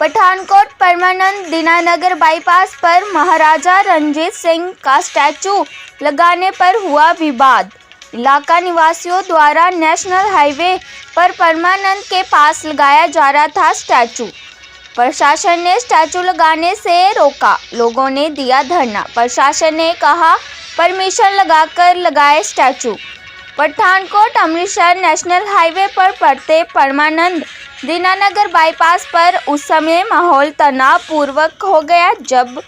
पठानकोट परमानंद Dinanagar bypass पर महाराजा रंजीत सिंह का statue लगाने पर हुआ विवाद। इलाका निवासियों द्वारा नेशनल हाईवे पर परमानंद के पास लगाया जा रहा था स्टैचू। प्रशासन ने स्टैचू लगाने से रोका। लोगों ने दिया धरना। प्रशासन ने कहा, परमिशन लगाकर लगाए statue. Pathankot Amritsar national highway पर पड़ते परमानंद दीनानगर बाईपास पर उस समय माहौल तनाव पूर्वक हो गया, जब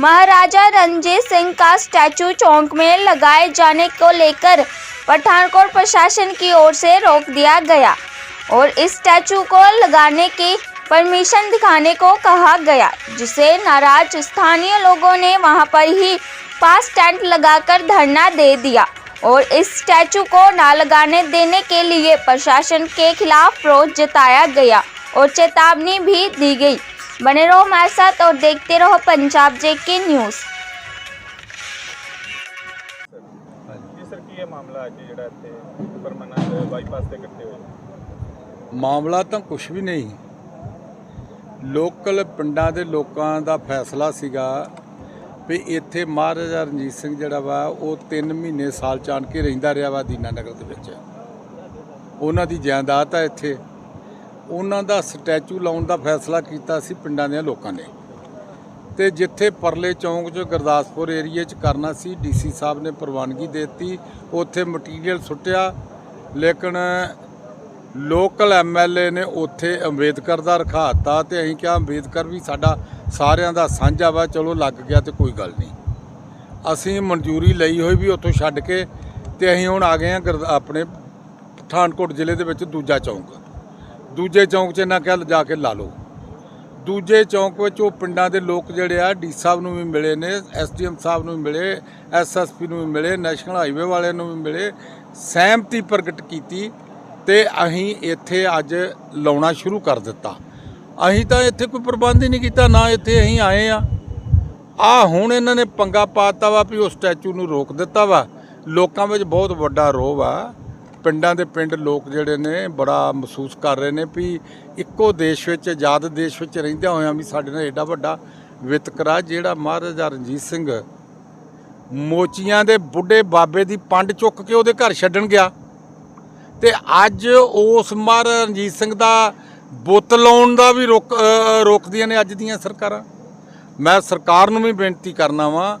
महाराजा रंजीत सिंह का स्टैचू चौक में लगाए जाने को लेकर पठानकोट प्रशासन की ओर से रोक दिया गया और इस स्टैचू को लगाने की परमिशन दिखाने को कहा गया, जिसे नाराज़ स्थानीय लोगों ने वहाँ पर ही पास टेंट लगाकर धरना दे दिया। और इस स्टैचू को ना लगाने देने के लिए प्रशासन के खिलाफ रोष जताया गया और चेतावनी भी दी गई बने रहो हमारे साथ और देखते रहो पंजाब जे के न्यूज़ ਜੀ ਸਰ ਕੀ ਇਹ ਮਾਮਲਾ ਅੱਜ ਜਿਹੜਾ ਇੱਥੇ ਪਰਮਾਨੈਂਟ ਬਾਈਪਾਸ ਤੇ ਇਕੱਠੇ ਹੋਏ ਮਾਮਲਾ ਤਾਂ ਕੁਝ ਵੀ ਨਹੀਂ ਲੋਕਲ ਪਿੰਡਾਂ ਦੇ ਲੋਕਾਂ ਦਾ ਫੈਸਲਾ ਸੀਗਾ ਵੀ ਇੱਥੇ ਮਹਾਰਾਜਾ ਰਣਜੀਤ ਸਿੰਘ ਜਿਹੜਾ ਵਾ, ਉਹ 3 ਮਹੀਨੇ ਸਾਲ ਚਾਣ ਕੇ ਰਹਿੰਦਾ ਰਿਹਾ ਵਾ ਦੀਨਾਨਗਰ ਦੇ ਵਿੱਚ। ਉਹਨਾਂ ਦੀ ਜਾਇਦਾਦ ਆ ਇੱਥੇ। ਉਹਨਾਂ ਦਾ ਸਟੈਚੂ ਲਾਉਣ ਦਾ ਫੈਸਲਾ ਕੀਤਾ ਸੀ ਪਿੰਡਾਂ ਦੇ ਲੋਕਾਂ ਨੇ। ਤੇ ਜਿੱਥੇ ਪਰਲੇ ਚੌਂਕ 'ਚ ਗੁਰਦਾਸਪੁਰ ਏਰੀਏ 'ਚ ਕਰਨਾ ਸੀ ਡੀਸੀ ਸਾਹਿਬ ਨੇ ਪ੍ਰਵਾਨਗੀ ਦੇ ਦਿੱਤੀ। ਉੱਥੇ ਮਟੀਰੀਅਲ ਸੁੱਟਿਆ। ਲੇਕਿਨ ਲੋਕਲ ਐਮਐਲਏ ਨੇ ਉੱਥੇ ਅੰਬੇਦਕਰ ਦਾ ਰਖਾਤਾ ਤੇ ਅਸੀਂ ਕਿਹਾ, ਅੰਬੇਦਕਰ ਵੀ ਸਾਡਾ ਸਾਰਿਆਂ ਦਾ ਸਾਂਝਾ ਵਾ, ਚਲੋ ਲੱਗ ਗਿਆ ਤੇ ਕੋਈ ਗੱਲ ਨਹੀਂ। ਅਸੀਂ ਮਨਜ਼ੂਰੀ ਲਈ ਹੋਈ ਵੀ ਉੱਥੋਂ ਛੱਡ ਕੇ ਤੇ ਅਸੀਂ ਹੁਣ ਆ ਗਏ ਆ ਆਪਣੇ ਪਠਾਨਕੋਟ ਜ਼ਿਲ੍ਹੇ ਦੇ ਵਿੱਚ ਦੂਜਾ ਚੌਂਕ। ਦੂਜੇ ਚੌਂਕ 'ਚ ਇਹਨਾਂ ਕਿਹਾ ਜਾ ਕੇ ਲਾ ਲਓ। ਦੂਜੇ ਚੌਂਕ ਵਿੱਚ ਉਹ ਪਿੰਡਾਂ ਦੇ ਲੋਕ ਜਿਹੜੇ ਆ, ਡੀ ਸਾਹਿਬ ਨੂੰ ਵੀ ਮਿਲੇ ਨੇ ਐਸਡੀਐਮ ਸਾਹਿਬ ਨੂੰ ਵੀ ਮਿਲੇ ਐਸਐਸਪੀ ਨੂੰ ਵੀ ਮਿਲੇ, ਨੈਸ਼ਨਲ ਹਾਈਵੇ ਵਾਲਿਆਂ ਨੂੰ ਵੀ ਮਿਲੇ, ਸਹਿਮਤੀ ਪ੍ਰਗਟ ਕੀਤੀ ਤੇ ਅਸੀਂ ਇੱਥੇ ਅੱਜ ਲਾਉਣਾ ਸ਼ੁਰੂ ਕਰ ਦਿੱਤਾ। ਅਸੀਂ ਤਾਂ ਇੱਥੇ ਕੋਈ ਪ੍ਰਬੰਧ ਹੀ ਨਹੀਂ ਕੀਤਾ, ਨਾ ਇੱਥੇ ਅਸੀਂ ਆਏ ਆ ਆ ਹੁਣ ਇਹਨਾਂ ਨੇ ਪੰਗਾ ਪਾਤਾ ਵਾ ਵੀ ਉਹ ਸਟੈਚੂ ਨੂੰ ਰੋਕ ਦਿੱਤਾ ਵਾ। ਲੋਕਾਂ ਵਿੱਚ ਬਹੁਤ ਵੱਡਾ ਰੋਹ ਆ। ਪਿੰਡਾਂ ਦੇ ਪਿੰਡ ਲੋਕ ਜਿਹੜੇ ਨੇ ਬੜਾ ਮਹਿਸੂਸ ਕਰ ਰਹੇ ਨੇ ਵੀ ਇੱਕੋ ਦੇਸ਼ ਵਿੱਚ, ਆਜ਼ਾਦ ਦੇਸ਼ ਵਿੱਚ ਰਹਿੰਦਿਆਂ ਹੋਇਆਂ ਵੀ ਸਾਡੇ ਨਾਲ ਐਡਾ ਵੱਡਾ ਵਿਤਕਰਾ ਜਿਹੜਾ ਮਹਾਰਾਜਾ ਰਣਜੀਤ ਸਿੰਘ ਮੋਚੀਆਂ ਦੇ ਬੁੱਢੇ ਬਾਬੇ ਦੀ ਪੰਡ ਚੁੱਕ ਕੇ ਉਹਦੇ ਘਰ ਛੱਡਣ ਗਿਆ। ਤੇ ਅੱਜ ਉਸ ਮਹਾਰਾਜਾ ਰਣਜੀਤ ਸਿੰਘ ਦਾ ਬੁੱਤ ਲਾਉਣ ਦਾ ਵੀ ਰੋਕ ਰੋਕਦੀਆਂ ਨੇ ਅੱਜ ਦੀਆਂ ਸਰਕਾਰਾਂ। ਮੈਂ ਸਰਕਾਰ ਨੂੰ ਵੀ ਬੇਨਤੀ ਕਰਨਾ ਵਾਂ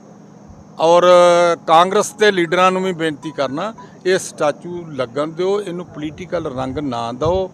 ਔਰ ਕਾਂਗਰਸ ਦੇ ਲੀਡਰਾਂ ਨੂੰ ਵੀ ਬੇਨਤੀ ਕਰਨਾ, ਇਹ ਸਟੈਚੂ ਲੱਗਣ ਦਿਓ, ਇਹਨੂੰ ਪੋਲੀਟੀਕਲ ਰੰਗ ਨਾ ਦਿਓ।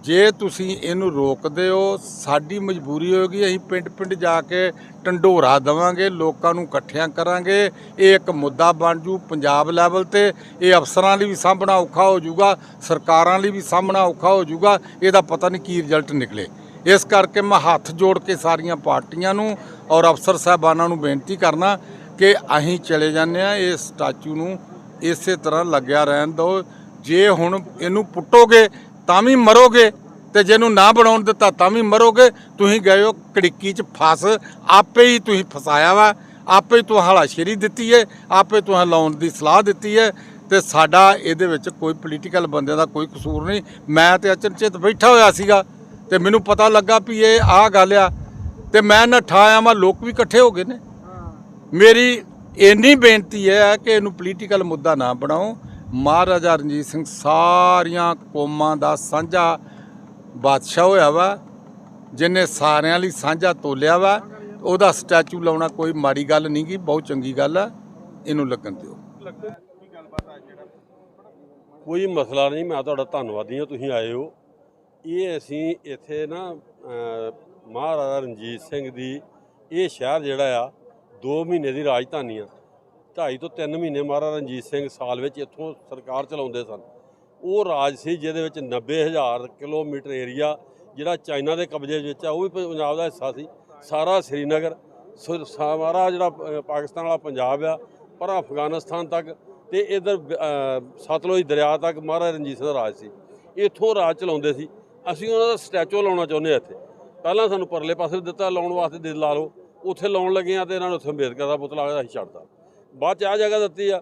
ਜੇ ਤੁਸੀਂ ਇਹਨੂੰ ਰੋਕਦੇ ਹੋ, ਸਾਡੀ ਮਜਬੂਰੀ ਹੋਏਗੀ, ਅਸੀਂ ਪਿੰਡ ਪਿੰਡ ਜਾ ਕੇ ਟੰਡੋਰਾ ਦੇਵਾਂਗੇ, ਲੋਕਾਂ ਨੂੰ ਇਕੱਠਿਆਂ ਕਰਾਂਗੇ। ਇਹ ਇੱਕ ਮੁੱਦਾ ਬਣ ਜੂ ਪੰਜਾਬ ਲੈਵਲ ਤੇ। ਇਹ ਅਫਸਰਾਂ ਲਈ ਵੀ ਸਾਂਭਣਾ ਔਖਾ ਹੋ ਜਾਊਗਾ ਸਰਕਾਰਾਂ ਲਈ ਵੀ ਸਾਂਭਣਾ ਔਖਾ ਹੋ ਜਾਊਗਾ ਇਹਦਾ ਪਤਾ ਨਹੀਂ ਕੀ ਰਿਜ਼ਲਟ ਨਿਕਲੇ। ਇਸ ਕਰਕੇ ਮੈਂ ਹੱਥ ਜੋੜ ਕੇ ਸਾਰੀਆਂ ਪਾਰਟੀਆਂ ਨੂੰ ਔਰ ਅਫਸਰ ਸਾਹਿਬਾਨਾਂ ਨੂੰ ਬੇਨਤੀ ਕਰਨਾ ਕਿ ਅਸੀਂ ਚਲੇ ਜਾਂਦੇ ਆ ਇਹ ਸਟੈਚੂ ਨੂੰ ਇਸੇ ਤਰ੍ਹਾਂ ਲੱਗਿਆ ਰਹਿਣ ਦਿਓ। ਜੇ ਹੁਣ ਇਹਨੂੰ ਪੁੱਟੋਗੇ ਤਾਂ ਵੀ ਮਰੋਗੇ ਤੇ ਜਿਹਨੂੰ ਨਾ ਬਣਾਉਣ ਦਿੱਤਾ ਤਾਂ ਵੀ ਮਰੋਗੇ। ਤੁਸੀਂ ਗਏ ਹੋ ਕੜਿੱਕੀ 'ਚ ਫਸ। ਆਪੇ ਹੀ ਤੁਸੀਂ ਫਸਾਇਆ ਵਾ। ਆਪੇ ਹੀ ਤੁਹਾਨੂੰ ਹਲਾਸ਼ੇਰੀ ਦਿੱਤੀ ਹੈ ਆਪੇ ਤੁਹਾਨੂੰ ਲਾਉਣ ਦੀ ਸਲਾਹ ਦਿੱਤੀ ਹੈ ਤੇ ਸਾਡਾ ਇਹਦੇ ਵਿੱਚ ਕੋਈ ਪੋਲੀਟੀਕਲ ਬੰਦੇ ਦਾ ਕੋਈ ਕਸੂਰ ਨਹੀਂ। ਮੈਂ ਤੇ ਅਚਨਚੇਤ ਬੈਠਾ ਹੋਇਆ ਸੀਗਾ। ਤੇ ਮੈਨੂੰ ਪਤਾ ਲੱਗਾ ਵੀ ਇਹ ਆਹ ਗੱਲ ਆ। ਤੇ ਮੈਂ ਨੱਠਾ ਆਇਆ ਮੈਂ ਲੋਕ ਵੀ ਇਕੱਠੇ ਹੋ ਗਏ ਨੇ। ਮੇਰੀ ਇੰਨੀ ਬੇਨਤੀ ਹੈ ਕਿ ਇਹਨੂੰ ਪੋਲੀਟੀਕਲ ਮੁੱਦਾ ਨਾ ਬਣਾਓ। ਮਹਾਰਾਜਾ ਰਣਜੀਤ ਸਿੰਘ ਸਾਰੀਆਂ ਕੌਮਾਂ ਦਾ ਸਾਂਝਾ ਬਾਦਸ਼ਾਹ ਹੋਇਆ ਵਾ, ਜਿਨੇ ਸਾਰਿਆਂ ਲਈ ਸਾਂਝਾ ਤੋਲਿਆ ਵਾ, ਉਹਦਾ ਸਟੈਚੂ ਲਾਉਣਾ ਕੋਈ ਮਾੜੀ ਗੱਲ ਨਹੀਂ ਗੀ, ਬਹੁਤ ਚੰਗੀ ਗੱਲ ਆ, ਇਹਨੂੰ ਲੱਗਣ ਦਿਓ। ਕੋਈ ਮਸਲਾ ਨਹੀਂ, ਮੈਂ ਤੁਹਾਡਾ ਧੰਨਵਾਦੀ ਹਾਂ, ਤੁਸੀਂ ਆਏ ਹੋ। ਇਹ ਅਸੀਂ ਇੱਥੇ ਨਾ ਮਹਾਰਾਜਾ ਰਣਜੀਤ ਸਿੰਘ ਦੀ, ਇਹ ਸ਼ਹਿਰ ਜਿਹੜਾ ਆ 2 ਮਹੀਨੇ ਦੀ ਰਾਜਧਾਨੀ ਆ। ਢਾਈ ਤੋਂ 3 ਮਹੀਨੇ ਮਹਾਰਾਜਾ ਰਣਜੀਤ ਸਿੰਘ ਸਾਲ ਵਿੱਚ ਇੱਥੋਂ ਸਰਕਾਰ ਚਲਾਉਂਦੇ ਸਨ। ਉਹ ਰਾਜ ਸੀ ਜਿਹਦੇ ਵਿੱਚ 90000 ਕਿਲੋਮੀਟਰ ਏਰੀਆ ਜਿਹੜਾ ਚਾਈਨਾ ਦੇ ਕਬਜ਼ੇ ਵਿੱਚ ਆ, ਉਹ ਵੀ ਪੰਜਾਬ ਦਾ ਹਿੱਸਾ ਸੀ। ਸਾਰਾ ਸ੍ਰੀਨਗਰ, ਸੋ- ਸਾਰਾ ਜਿਹੜਾ ਪਾਕਿਸਤਾਨ ਵਾਲਾ ਪੰਜਾਬ ਆ, ਪਰ ਅਫਗਾਨਿਸਤਾਨ ਤੱਕ ਤੇ ਇਧਰ ਸਤਲੁਜ ਦਰਿਆ ਤੱਕ ਮਹਾਰਾਜਾ ਰਣਜੀਤ ਸਿੰਘ ਦਾ ਰਾਜ ਸੀ। ਇੱਥੋਂ ਰਾਜ ਚਲਾਉਂਦੇ ਸੀ। ਅਸੀਂ ਉਹਨਾਂ ਦਾ ਸਟੈਚੂ ਲਾਉਣਾ ਚਾਹੁੰਦੇ ਹਾਂ ਇੱਥੇ। ਪਹਿਲਾਂ ਸਾਨੂੰ ਪਰਲੇ ਪਾਸੇ ਦਿੱਤਾ, ਲਾਉਣ ਵਾਸਤੇ ਦੇ ਲਾ ਲਓ। ਉੱਥੇ ਲਾਉਣ ਲੱਗੇ ਆ ਤੇ ਇਹਨਾਂ ਨੂੰ ਉੱਥੇ ਅੰਬੇਦਕਰ ਦਾ ਪੁਤਲਾ ਅਸੀਂ ਛੱਡਤਾ। ਬਾਅਦ ਚ ਆ ਜਗ੍ਹਾ ਦਿੱਤੀ ਆ।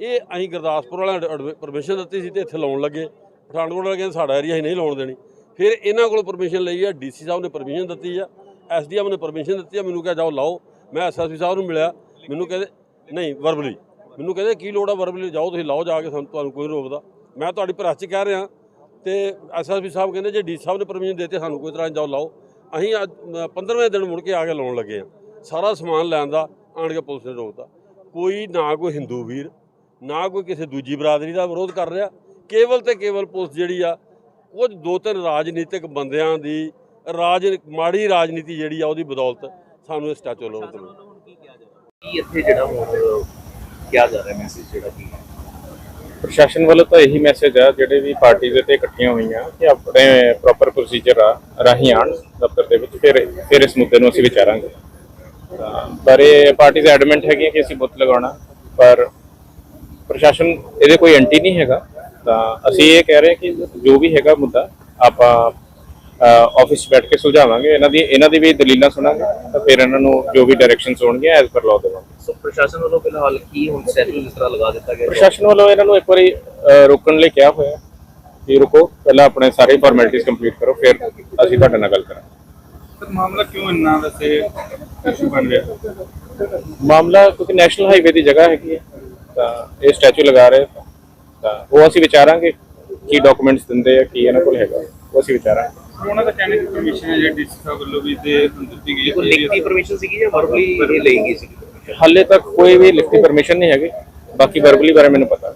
ਇਹ ਅਸੀਂ ਗੁਰਦਾਸਪੁਰ ਵਾਲਿਆਂ ਪਰਮਿਸ਼ਨ ਦਿੱਤੀ ਸੀ ਤੇ ਇੱਥੇ ਲਾਉਣ ਲੱਗੇ। ਪਠਾਨਕੋਟ ਵਾਲੇ ਕਹਿੰਦੇ ਸਾਡਾ ਏਰੀਆ ਹੀ ਨਹੀਂ ਲਾਉਣ ਦੇਣੀ। ਫਿਰ ਇਹਨਾਂ ਕੋਲ ਪਰਮਿਸ਼ਨ ਲਈ ਆ। ਡੀਸੀ ਸਾਹਿਬ ਨੇ ਪਰਮਿਸ਼ਨ ਦਿੱਤੀ ਆ। ਐਸਡੀਐਮ ਨੇ ਪਰਮਿਸ਼ਨ ਦਿੱਤੀ ਆ। ਮੈਨੂੰ ਕਿਹਾ, ਜਾਓ, ਲਾਓ। ਮੈਂ ਐਸਐਸਪੀ ਸਾਹਿਬ ਨੂੰ ਮਿਲਿਆ। ਮੈਨੂੰ ਕਹਿੰਦੇ, ਨਹੀਂ ਵਰਬਲੀ ਮੈਨੂੰ ਕਹਿੰਦੇ, ਕੀ ਲੋੜ ਆ ਵਰਬਲੀ ਜਾਓ, ਤੁਸੀਂ ਲਾਓ ਜਾ ਕੇ, ਸਾਨੂੰ ਤੁਹਾਨੂੰ ਕੋਈ ਰੋਕਦਾ। ਮੈਂ ਤੁਹਾਡੀ ਪ੍ਰੈਸ 'ਚ ਕਹਿ ਰਿਹਾ। ਤੇ ਐਸਐਸਪੀ ਸਾਹਿਬ ਕਹਿੰਦੇ, ਜੇ ਡੀ ਸਾਹਿਬ ਨੇ ਪਰਮਿਸ਼ਨ ਦਿੱਤੀ, ਸਾਨੂੰ ਕੋਈ ਤਰ੍ਹਾਂ ਜਾਓ, ਲਾਓ। ਅਸੀਂ ਅੱਜ 15ਵੇਂ ਦਿਨ ਮੁੜ ਕੇ ਆ ਕੇ ਲਾਉਣ ਲੱਗੇ ਆ। ਸਾਰਾ ਸਮਾਨ ਲੈਣ ਦਾ ਆਣ ਕੇ ਪੁਲਿਸ ਨੇ ਰੋਕਦਾ ਕੋਈ ਨਾ ਕੋਈ ਹਿੰਦੂ ਵੀਰ ਨਾ ਕੋਈ ਕਿਸੇ ਦੂਜੀ ਬਰਾਦਰੀ ਦਾ ਵਿਰੋਧ ਕਰ ਰਿਹਾ। ਕੇਵਲ ਤੇ ਕੇਵਲ ਪੁਲਿਸ ਜਿਹੜੀ ਆ ਕੁਝ ਦੋ ਤਿੰਨ ਰਾਜਨੀਤਿਕ ਬੰਦਿਆਂ ਦੀ ਰਾਜ ਮਾੜੀ ਰਾਜਨੀਤੀ ਜਿਹੜੀ ਆ ਉਹਦੀ ਬਦੌਲਤ ਸਾਨੂੰ ਇਹ ਸਟੈਚੂ ਲਾਉਣ ਤੇ। ਕੀ ਇੱਥੇ ਜਿਹੜਾ ਹੁਣ ਕਿਹਾ ਜਾ ਰਿਹਾ ਮੈਸੇਜ ਜਿਹੜਾ ਕੀ ਹੈ? ਪ੍ਰਸ਼ਾਸਨ ਵੱਲੋਂ ਤਾਂ ਇਹੀ ਮੈਸੇਜ ਆ ਜਿਹੜੇ ਵੀ ਪਾਰਟੀਆਂ ਤੇ ਇਕੱਠੀਆਂ ਹੋਈਆਂ ਕਿ ਆਪਣੇ ਪ੍ਰੋਪਰ ਪ੍ਰੋਸੀਜਰ ਆ ਰਾਹੀਂ ਆਣ ਦਫ਼ਤਰ ਦੇ ਵਿੱਚ ਫਿਰ ਫਿਰ ਇਸ ਮੁੱਦੇ ਨੂੰ ਅਸੀਂ ਵਿਚਾਰਾਂਗੇ। ਪਰ ਇਹ ਪਾਰਟੀਆਂ ਐਡਮੈਂਟ ਹੈਗੀਆਂ ਕਿ ਅਸੀਂ ਬੁੱਤ ਲਗਾਉਣਾ। ਪਰ ਪ੍ਰਸ਼ਾਸਨ ਇਹਦੇ ਕੋਈ ਐਂਟੀ ਨਹੀਂ ਹੈਗਾ। ਤਾਂ ਅਸੀਂ ਇਹ ਕਹਿ ਰਹੇ ਕਿ ਜੋ ਵੀ ਹੈਗਾ ਮੁੱਦਾ ਆਪਾਂ ਆਫਿਸ ਬੈਠ ਕੇ ਸੁਲਝਾਵਾਂਗੇ। ਇਹਨਾਂ ਦੀ ਇਹਨਾਂ ਦੀ ਵੀ ਦਲੀਲਾਂ ਸੁਣਾਂਗੇ। ਤਾਂ ਫਿਰ ਇਹਨਾਂ ਨੂੰ ਜੋ ਵੀ ਡਾਇਰੈਕਸ਼ਨਸ ਹੋਣਗੇ ਐਜ਼ ਪਰ ਲਾਅ ਦੇਵਾਂਗੇ। ਸੋ ਪ੍ਰਸ਼ਾਸਨ ਵੱਲੋਂ ਫਿਲਹਾਲ ਕੀ ਹੁਣ ਸੈਟਲ ਜਿਸ ਤਰ੍ਹਾਂ ਲਗਾ ਦਿੱਤਾ ਗਿਆ? ਪ੍ਰਸ਼ਾਸਨ ਵੱਲੋਂ ਇਹਨਾਂ ਨੂੰ ਇੱਕ ਵਾਰੀ ਰੋਕਣ ਲਈ ਕਿਹਾ ਹੋਇਆ ਕਿ ਰੁਕੋ। ਪਹਿਲਾਂ ਆਪਣੇ ਸਾਰੇ ਫਾਰਮੈਲਿਟੀਜ਼ ਕੰਪਲੀਟ ਕਰੋ ਫਿਰ ਅਸੀਂ ਤੁਹਾਡੇ ਨਾਲ ਗੱਲ ਕਰਾਂਗੇ। ਸਰ ਮਾਮਲਾ ਕਿਉਂ ਇੰਨਾ ਵੈਸੇ ਇਸ਼ੂ ਬਣ ਰਿਹਾ? ਮਾਮਲਾ ਕਿਉਂਕਿ ਨੈਸ਼ਨਲ ਹਾਈਵੇ ਦੀ ਜਗ੍ਹਾ ਹੈਗੀ ਹੈ ਤਾਂ ਇਹ ਸਟੈਚੂ ਲਗਾ ਰਹੇ ਤਾਂ ਉਹ ਅਸੀਂ ਵਿਚਾਰਾਂਗੇ ਕੀ ਡਾਕੂਮੈਂਟਸ ਦਿੰਦੇ ਆ ਕੀ ਇਹਨਾਂ ਕੋਲ ਹੈਗਾ ਉਹ ਅਸੀਂ ਵਿਚਾਰਾਂਗੇ। ਉਹਨਾਂ ਦਾ ਕਹਿਣਾ ਕਿ ਪਰਮਿਸ਼ਨ ਹੈ ਜਿਹੜੀ ਡੀਸੀ ਸਾਹਿਬ ਵੱਲੋਂ ਵੀ ਦੇ ਦਿੱਤੀ ਗਈ ਕੋਈ ਲਿਖਤੀ ਪਰਮਿਸ਼ਨ ਸੀਗੀ ਜਾਂ ਵਰਬਲੀ ਇਹ ਲਈ ਗਈ ਸੀ ਹਾਲੇ ਤੱਕ ਕੋਈ ਵੀ ਲਿਖਤੀ ਪਰਮਿਸ਼ਨ ਨਹੀਂ ਹੈਗੀ ਬਾਕੀ ਵਰਬਲੀ ਬਾਰੇ ਮੈਨੂੰ ਪਤਾ।